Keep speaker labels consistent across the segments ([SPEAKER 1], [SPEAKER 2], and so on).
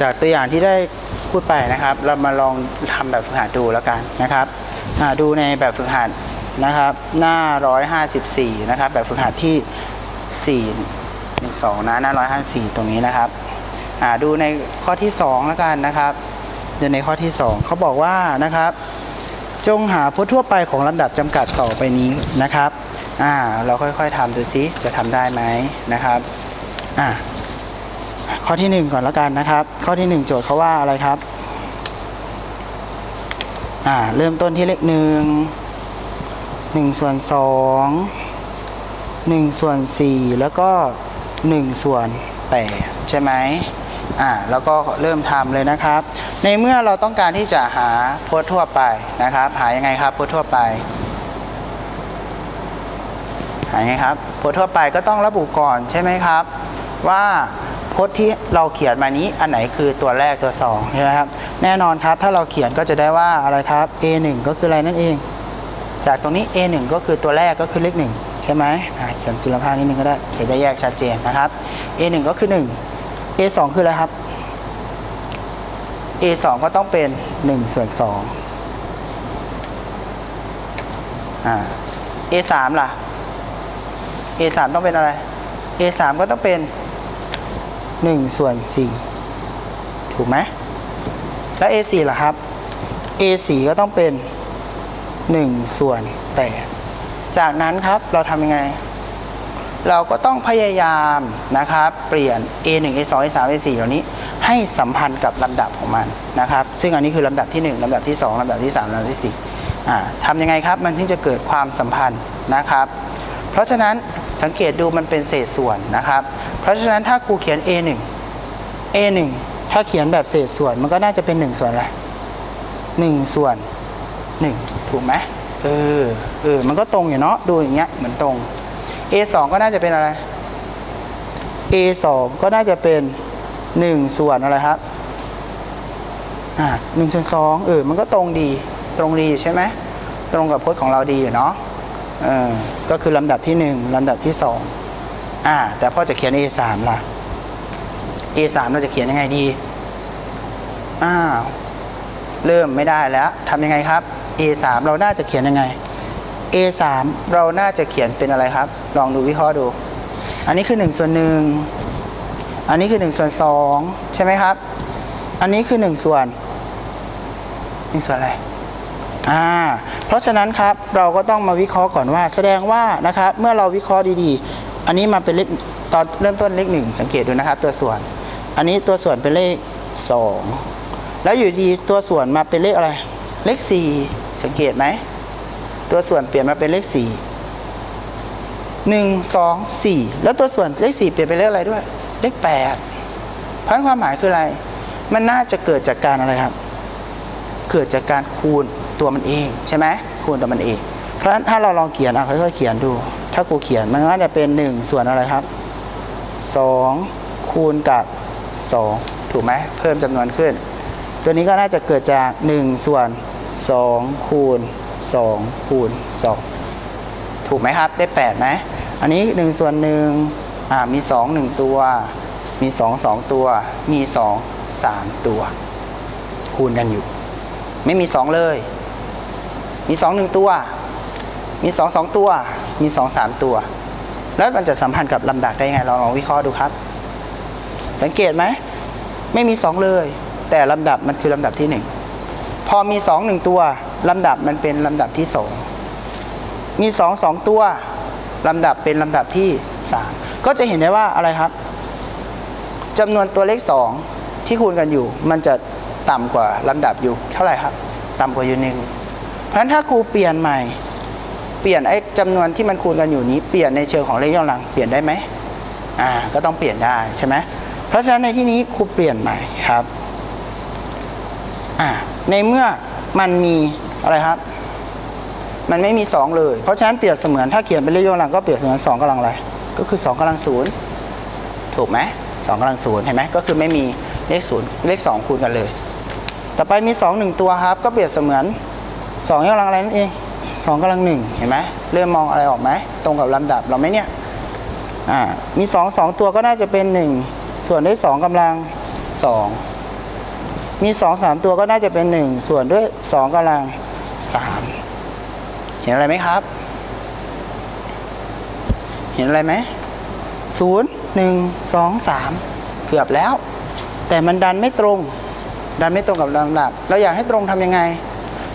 [SPEAKER 1] จากตัวอย่างที่ได้พูดไปนะครับ เรามาลองทำแบบฝึกหัดดูแล้วกันนะครับดูในแบบฝึกหัดนะครับ หน้า 154 นะครับ แบบฝึกหัดที่ 4 1 2 นะหน้า 154 ตรงนี้นะครับดูในข้อที่ 2 แล้วกันนะครับดูในข้อที่ 2 เขาบอกว่านะครับ จงหาพจน์ทั่วไปของลำดับจำกัดต่อไปนี้นะครับ อ่า เราค่อยๆทำดูซิจะทำได้ไหมนะครับ อ่า ข้อที่หนึ่งก่อนแล้วกันนะครับ ข้อที่หนึ่งโจทย์เขาว่าอะไรครับอ่าเริ่มต้นที่เลขหนึ่งหนึ่งส่วนสองหนึ่งส่วนสี่แล้วก็หนึ่งส่วนแปดใช่ไหมอ่าแล้วก็เริ่มทำเลยนะครับ ในเมื่อเราต้องการที่จะหาพจน์ทั่วไปนะครับ หายังไงครับพจน์ทั่วไป หายังไงครับพจน์ทั่วไปก็ต้องระบุก่อนใช่ไหมครับ ว่า พจน์ที่เราเขียนมานี้อันไหนคือตัวแรกตัวสองใช่ไหมครับแน่นอนครับถ้าเราเขียนก็จะได้ว่าอะไรครับ A1 ก็คืออะไรนั่นเอง จากตรงนี้ A1 ก็คือตัวแรกก็คือเลข1ใช่ไหมเขียนจุลภาคนิดนึงก็ได้จะได้แยกชัดเจนนะครับ A1 ก็คือ 1 A2 คืออะไรครับ A2 ก็ต้องเป็น 1 ส่วน2อ่า A3 ล่ะ A3 ต้องเป็นอะไร A3 ก็ต้องเป็น 1 ส่วน 4 ถูกไหมแล้ว A4 ล่ะครับ A4 ก็ต้องเป็น 1 ส่วน 8 จากนั้นครับเราทำยังไง เราก็ต้องพยายามนะครับ เปลี่ยน A1 A2 A3 A4 เหล่านี้ ให้สัมพันธ์กับลำดับของมันนะครับ ซึ่งอันนี้คือลำดับที่ 1ลำดับที่ 2ลำดับที่ 3ลำดับที่4อ่าทำยังไงครับ มันถึงจะเกิดความสัมพันธ์นะครับ เพราะฉะนั้นสังเกตดูมันเป็นเศษส่วนนะครับ เพราะฉะนั้นถ้าครูเขียน A1 A1 ถ้าเขียนแบบเศษส่วนมันก็น่าจะเป็น 1 ส่วนอะไร1ส่วน 1 ถูกไหมเออเออมันก็ตรงอยู่เนาะดูอย่างเงี้ยเหมือนตรง A2 ก็น่าจะเป็นอะไร A2 ก็น่าจะเป็น 1 ส่วนอะไรครับอ่าหนึ่งส่วนสองเออมันก็ตรงดีตรงดีอยู่ใช่ไหมตรงกับพจน์ของเราดีอยู่เนาะเออก็คือลำดับที่หนึ่งลำดับที่ส อ่า แต่พ่อจะเขียน A3 ล่ะ A3 เราจะเขียนยังไงดี อ้าว เริ่มไม่ได้แล้วทำยังไงครับ A3 เราน่าจะเขียนยังไง A3 เราน่าจะเขียนเป็นอะไรครับ ลองดูวิเคราะห์ดู อันนี้คือ1ส่วน1อันนี้คือ1ส่วน2ใช่ไหมครับ อันนี้คือ1ส่วน1ส่วนอะไรอ่าเพราะฉะนั้นครับเราก็ต้องมาวิเคราะห์ก่อนว่า แสดงว่านะครับเมื่อเราวิเคราะห์ดีๆ อันนี้มาเป็นเลขตอนเริ่มต้นเลขหนึ่งสังเกตดูนะครับ ตัวส่วน อันนี้ตัวส่วนเป็นเลข2แล้วอยู่ดีตัวส่วนมาเป็นเลขอะไร เลข4สังเกตไหมตัวส่วนเปลี่ยนมาเป็นเลข4 1 2 4แล้วตัวส่วนเลข4เปลี่ยนเป็นเลขอะไรด้วย เลข8เพราะฉะนั้นความหมายคืออะไร มันน่าจะเกิดจากการอะไรครับ เกิดจากการคูณตัวมันเองใช่ไหมคูณตัวมันเอง เพราะฉะนั้นถ้าเราลองเขียนอะค่อยๆเขียนดู ถ้าครูเขียนมันก็จะเป็น 1 ส่วนอะไรครับ 2 คูณกับ 2 ถูกไหมเพิ่มจำนวนขึ้น ตัวนี้ก็น่าจะเกิดจาก 1 ส่วน 2 คูณ 2 คูณ 2 ถูกไหมครับ ได้8ไหมอันนี้ 1 ส่วน1อ่ามี 2 1 ตัว มี 2 2 ตัว มี 2 3 ตัว คูณกันอยู่ ไม่มี 2 เลย มี 2 1 ตัว มี 2 2 ตัว มี 2 3 ตัว แล้วมันจะสัมพันธ์กับลำดับได้ยังไงเราลองวิเคราะห์ดูครับ สังเกตไหมไม่มี 2 เลย แต่ลำดับมันคือลำดับที่ 1 พอมี 2 1 ตัวลำดับมันเป็นลำดับที่ 2 มี 2 2 ตัวลำดับเป็นลำดับที่ 3 ก็จะเห็นได้ว่าอะไรครับจำนวนตัวเลข 2 ที่คูณกันอยู่ มันจะต่ำกว่าลำดับอยู่เท่าไหร่ครับ ต่ำกว่าอยู่หนึ่งเพราะฉะนั้นถ้าครูเปลี่ยนใหม่ เปลี่ยนไอ้จำนวนที่มันคูณกันอยู่นี้เปลี่ยนในเชิงของเลขย้อนหลังเปลี่ยนได้ไหมอ่าก็ต้องเปลี่ยนได้ใช่ไหมเพราะฉะนั้นในที่นี้ครูเปลี่ยนใหม่ครับอ่าในเมื่อมันมีอะไรครับ มันไม่มี 2 เลย เพราะฉะนั้นเปรียบเสมือนถ้าเขียนเป็นเลขย้อนหลังก็เปรียบเสมือน2กำลังอะไรก็คือ 2กำลังศูนย์ถูกไหมสองกำลังศูนย์เห็นไหมก็คือไม่มีเลขศูนย์เลข 2 คูณกันเลย ต่อไปมี 2 1 ตัวครับ ก็เปรียบเสมือน2กำลังอะไรนั่นเอง 2กำลังหนึ่งเห็นไหมเริ่มมองอะไรออกไหมตรงกับลำดับเราไหมเนี่ยอ่ามี2 2ตัวก็น่าจะเป็น1ส่วนด้วย2กำลังสองมีสองสามตัวก็น่าจะเป็นหนึ่งส่วนด้วยสองกำลังสามเห็นอะไรไหมครับ เห็นอะไรไหมศูนย์หนึ่งสองสามเกือบแล้ว แต่มันดันไม่ตรง ดันไม่ตรงกับลำดับ เราอยากให้ตรงทำยังไง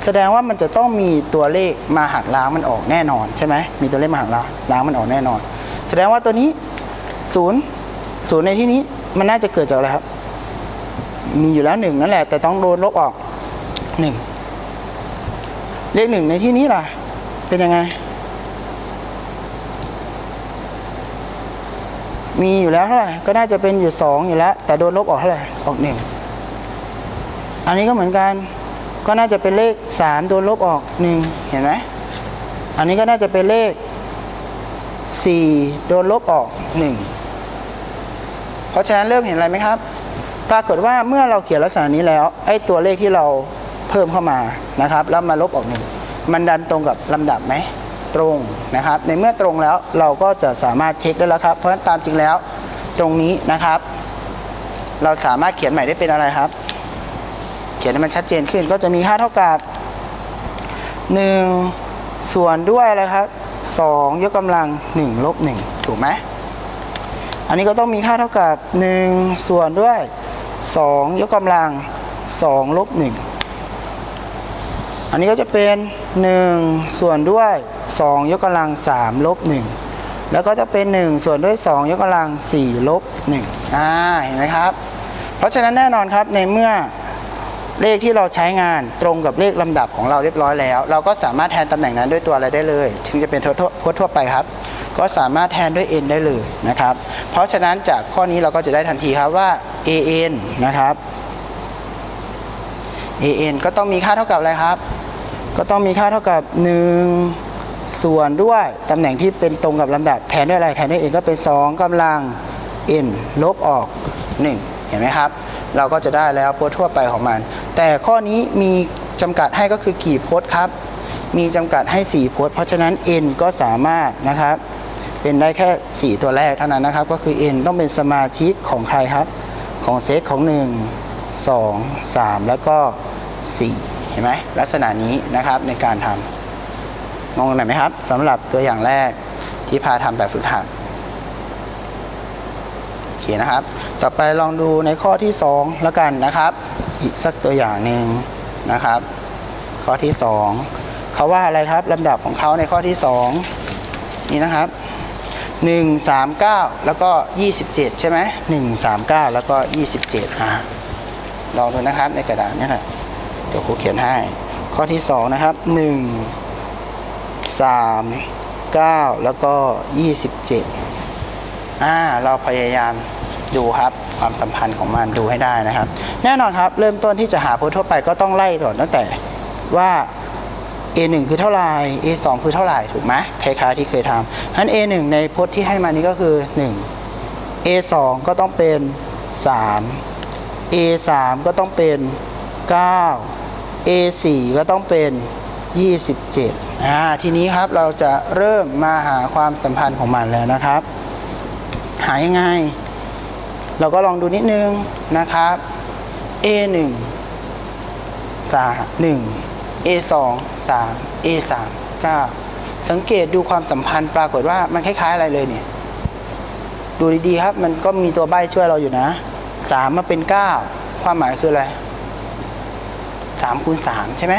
[SPEAKER 1] แสดงว่ามันจะต้องมีตัวเลขมาหักล้างมันออกแน่นอนใช่ไหมมีตัวเลขมาหักล้างล้างมันออกแน่นอน แสดงว่าตัวนี้ศูนย์ศูนย์ในที่นี้มันน่าจะเกิดจากอะไรครับ มีอยู่แล้วหนึ่งนั่นแหละ แต่ต้องโดนลบออกหนึ่งเลขหนึ่งในที่นี้ล่ะ เป็นยังไง มีอยู่แล้วเท่าไหร่ก็น่าจะเป็นอยู่สองอยู่แล้ว แต่โดนลบออกเท่าไหร่ออกหนึ่งอันนี้ก็เหมือนกัน ก็น่าจะเป็นเลขสามโดนลบออกหนึ่งเห็นไหมอันนี้ก็น่าจะเป็นเลขสี่โดนลบออกหนึ่งเพราะฉะนั้นเริ่มเห็นอะไรไหมครับ ปรากฏว่าเมื่อเราเขียนลักษณะนี้แล้วไอ้ตัวเลขที่เราเพิ่มเข้ามานะครับ แล้วมาลบออกหนึ่งมันดันตรงกับลำดับไหมตรงนะครับ ในเมื่อตรงแล้วเราก็จะสามารถเช็คได้แล้วครับ เพราะฉะนั้นตามจริงแล้วตรงนี้นะครับ เราสามารถเขียนใหม่ได้เป็นอะไรครับ เขียนให้มันชัดเจนขึ้น ก็จะมีค่าเท่ากับ 1 ส่วนด้วยอะไรครับ 2 ยกกำลัง 1 ลบ 1 ถูกไหมอันนี้ก็ต้องมีค่าเท่ากับ 1 ส่วนด้วย 2 ยกกำลัง 2 ลบ 1 อันนี้ก็จะเป็น 1 ส่วนด้วย 2 ยกกำลัง 3 ลบ 1 แล้วก็จะเป็น 1 ส่วนด้วย 2 ยกกำลัง 4 ลบ 1 อ่า เห็นไหมครับ เพราะฉะนั้นแน่นอนครับในเมื่อ เลขที่เราใช้งานตรงกับเลขลำดับของเราเรียบร้อยแล้ว เราก็สามารถแทนตำแหน่งนั้นด้วยตัวอะไรได้เลยถึงจะเป็นทั่วๆทั่วไปครับ ก็สามารถแทนด้วย n ได้เลยนะครับ เพราะฉะนั้นจากข้อนี้เราก็จะได้ทันทีครับว่า an นะครับ an ก็ต้องมีค่าเท่ากับอะไรครับ ก็ต้องมีค่าเท่ากับ 1 ส่วนด้วยตำแหน่งที่เป็นตรงกับลำดับแทนด้วยอะไรแทนด้วย n ก็เป็น 2กำลัง n ลบออก 1 เห็นไหมครับ เราก็จะได้แล้วโพจน์ทั่วไปของมัน แต่ข้อนี้มีจำกัดให้ก็คือกี่โพจน์ครับ มีจำกัดให้ 4 โพจน์เพราะฉะนั้น n ก็สามารถนะครับ เป็นได้แค่ 4 ตัวแรกเท่านั้นนะครับ ก็คือ n ต้องเป็นสมาชิกของใครครับ ของเซตของ 1 2 3 แล้วก็ 4 เห็นไหมลักษณะนี้นะครับในการทำงงหน่อยไหมครับสำหรับตัวอย่างแรกที่พาทำแบบฝึกหัด เคนะครับ ต่อไปลองดูในข้อที่ 2 แล้วกันนะครับ อีกสักตัวอย่างหนึ่งนะครับ ข้อที่ 2 เขาว่าอะไรครับลำดับของเขาในข้อที่ 2 นี่นะครับ 1 3 9 แล้วก็ 27 ใช่ไหม1 3 9 แล้วก็ 27อะลองดูนะครับในกระดาษนี่แหละเดี๋ยวครูเขียนให้ ข้อที่ 2 นะครับ 1 3 9 แล้วก็ 27 อ่าเราพยายามดูครับความสัมพันธ์ของมันดูให้ได้นะครับ แน่นอนครับเริ่มต้นที่จะหาโพจน์ทั่วไปก็ต้องไล่ก่อนตั้งแต่ว่า A1 คือเท่าไหร่ A2 คือเท่าไหร่ถูกไหมคล้ายๆที่เคยทำฉะนั้น A1 ในโพจน์ที่ให้มานี้ก็คือ 1 A2 ก็ต้องเป็น 3 A3 ก็ต้องเป็น 9 A4 ก็ต้องเป็น 27อ่าทีนี้ครับเราจะเริ่มมาหาความสัมพันธ์ของมันแล้วนะครับ หายังไงเราก็ลองดูนิดนึงนะครับ A1 3 1 A2 3 A3 9สังเกตดูความสัมพันธ์ปรากฏว่ามันคล้ายๆอะไรเลยเนี่ย ดูดีๆครับ มันก็มีตัวใบ้ช่วยเราอยู่นะ 3 มาเป็น 9 ความหมายคืออะไร 3 คูณ 3 ใช่ไหม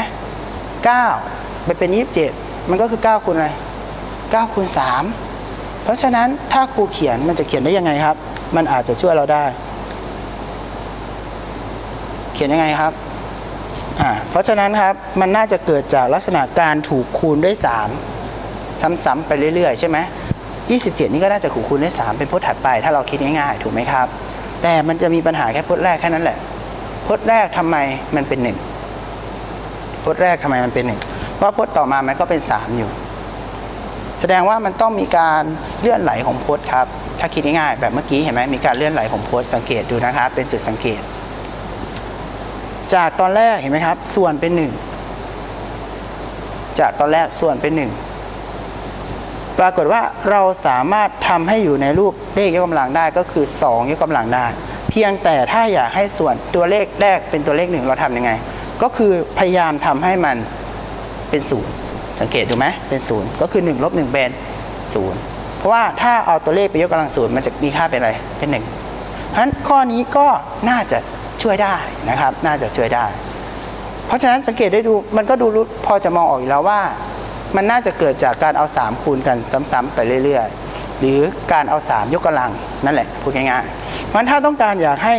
[SPEAKER 1] 9ไปเป็น 27 มันก็คือ 9 คูณอะไร9คูณ3 เพราะฉะนั้นถ้าครูเขียนมันจะเขียนได้ยังไงครับ มันอาจจะช่วยเราได้ เขียนยังไงครับอ่าเพราะฉะนั้นครับมันน่าจะเกิดจากลักษณะการถูกคูณด้วย 3 ซ้ำๆไปเรื่อยๆ ใช่ไหม27 นี่ก็น่าจะถูกคูณด้วย 3 เป็นพจน์ถัดไป ถ้าเราคิดง่ายๆ ถูกไหมครับ แต่มันจะมีปัญหาแค่พจน์แรกแค่นั้นแหละพจน์แรกทำไมมันเป็น 1พจน์แรกทำไมมันเป็น 1 เพราะพจน์ต่อมามันก็เป็น 3 อยู่ แสดงว่ามันต้องมีการเลื่อนไหลของโพจน์ครับ ถ้าคิดง่ายๆแบบเมื่อกี้เห็นไหมมีการเลื่อนไหลของโพจน์สังเกตดูนะครับ เป็นจุดสังเกต จากตอนแรกเห็นไหมครับ ส่วนเป็นหนึ่งจากตอนแรกส่วนเป็นหนึ่งปรากฏว่าเราสามารถทำให้อยู่ในรูปเลขยกกำลังได้ก็คือ 2 ยกกำลังได้ เพียงแต่ถ้าอยากให้ส่วนตัวเลขแรกเป็นตัวเลขหนึ่งเราทำยังไง ก็คือพยายามทำให้มันเป็นศูนย์ สังเกตดูไหมเป็นศูนย์ก็คือ1ลบ1เป็นศูนย์เพราะว่าถ้าเอาตัวเลขไปยกกำลังศูนย์มันจะมีค่าเป็นอะไรเป็นหนึ่งเพราะฉะนั้นข้อนี้ก็น่าจะช่วยได้นะครับ น่าจะช่วยได้ เพราะฉะนั้นสังเกตได้ดูมันก็ดูรู้พอจะมองออกอยู่แล้วว่า มันน่าจะเกิดจากการเอา 3 คูณกันซ้ำๆไปเรื่อยๆ หรือการเอา 3 ยกกำลังนั่นแหละพูดง่ายๆเพราะฉะนั้นถ้าต้องการอยากให้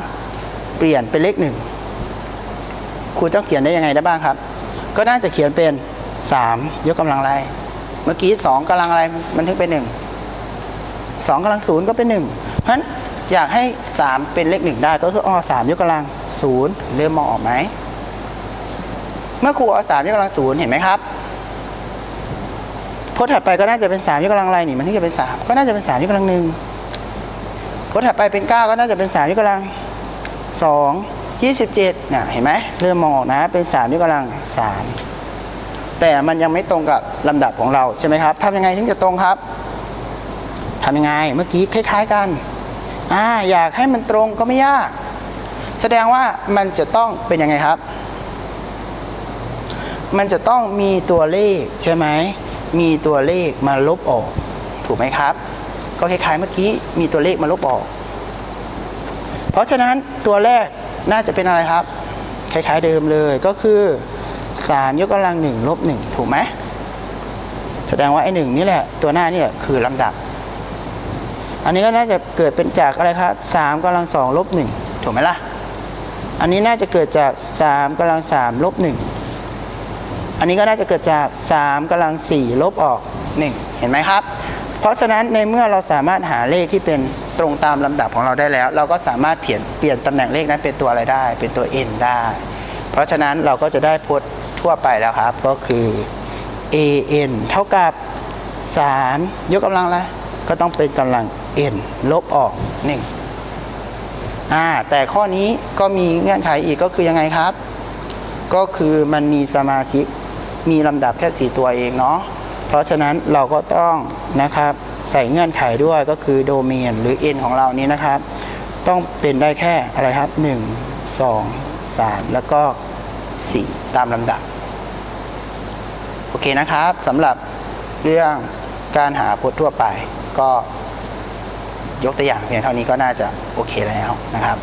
[SPEAKER 1] 3 เปลี่ยนเป็นเลขหนึ่งครูต้องเขียนได้ยังไงได้บ้างครับ ก็น่าจะเขียนเป็น 3 ยกกำลังอะไร เมื่อกี้ 2กำลังอะไรมันถึงเป็น1 2กำลังศูนย์ก็เป็น 1 เพราะฉะนั้นอยากให้ 3 เป็นเลขหนึ่งได้ก็คืออ๋อ3ยกกำลังศูนย์เริ่มมองออกไหมเมื่อครูเอาสามยกกำลังศูนย์เห็นไหมครับพจน์ถัดไปก็น่าจะเป็นสามยกกำลังอะไรนี่มันถึงจะเป็นสามก็น่าจะเป็นสามยกกำลังหนึ่งพจน์ถัดไปเป็นเก้าก็น่าจะเป็นสามยกกำลังส องยี่สิบเจ็ดเนี่ยเห็นไหมเริ่มมองออกนะเป็นสามยกกำลังสามแต่มันยังไม่ตรงกับลำดับของเราใช่ไหมครับทำยังไงถึงจะตรงครับทำยังไงเมื่อกี้คล้าย ๆกันอ่าอยากให้มันตรงก็ไม่ยาก แสดงว่ามันจะต้องเป็นยังไงครับ มันจะต้องมีตัวเลขใช่ไหมมีตัวเลขมาลบออก ถูกไหมครับ ก็คล้ายๆเมื่อกี้มีตัวเลขมาลบออก เพราะฉะนั้นตัวแรก น่าจะเป็นอะไรครับ คล้ายๆเดิมเลยก็คือ 3 ยกกำลัง1ลบ1ถูกไหมแสดงว่าไอ้หนึ่งนี่แหละตัวหน้านี่คือลำดับ อันนี้ก็น่าจะเกิดเป็นจากอะไรครับ3กำลัง2ลบ1ถูกไหมล่ะ อันนี้น่าจะเกิดจาก3กำลัง3ลบ1อันนี้ก็น่าจะเกิดจาก3กำลัง4ลบออก1เห็นไหมครับ เพราะฉะนั้นในเมื่อเราสามารถหาเลขที่เป็น ตรงตามลำดับของเราได้แล้ว เราก็สามารถเปลี่ยนเปลี่ยนตำแหน่งเลขนั้นเป็นตัวอะไรได้ เป็นตัว n ได้ เพราะฉะนั้นเราก็จะได้พจน์ทั่วไปแล้วครับ ก็คือ an เท่ากับ 3 ยกกำลังอะไรก็ต้องเป็นกำลัง n ลบออก 1 อ่า แต่ข้อนี้ก็มีเงื่อนไขอีกก็คือยังไงครับ ก็คือมันมีสมาชิกมีลำดับแค่ 4 ตัวเองเนาะเพราะฉะนั้นเราก็ต้องนะครับ ใส่เงื่อนไขด้วยก็คือโดเมนหรือ n ของเรานี้นะครับ ต้องเป็นได้แค่อะไรครับ 1 2 3 แล้วก็ 4 ตามลำดับ โอเคนะครับสำหรับเรื่องการหาพจน์ทั่วไปก็ยกตัวอย่างเพียงเท่านี้ก็น่าจะโอเคแล้วนะครับ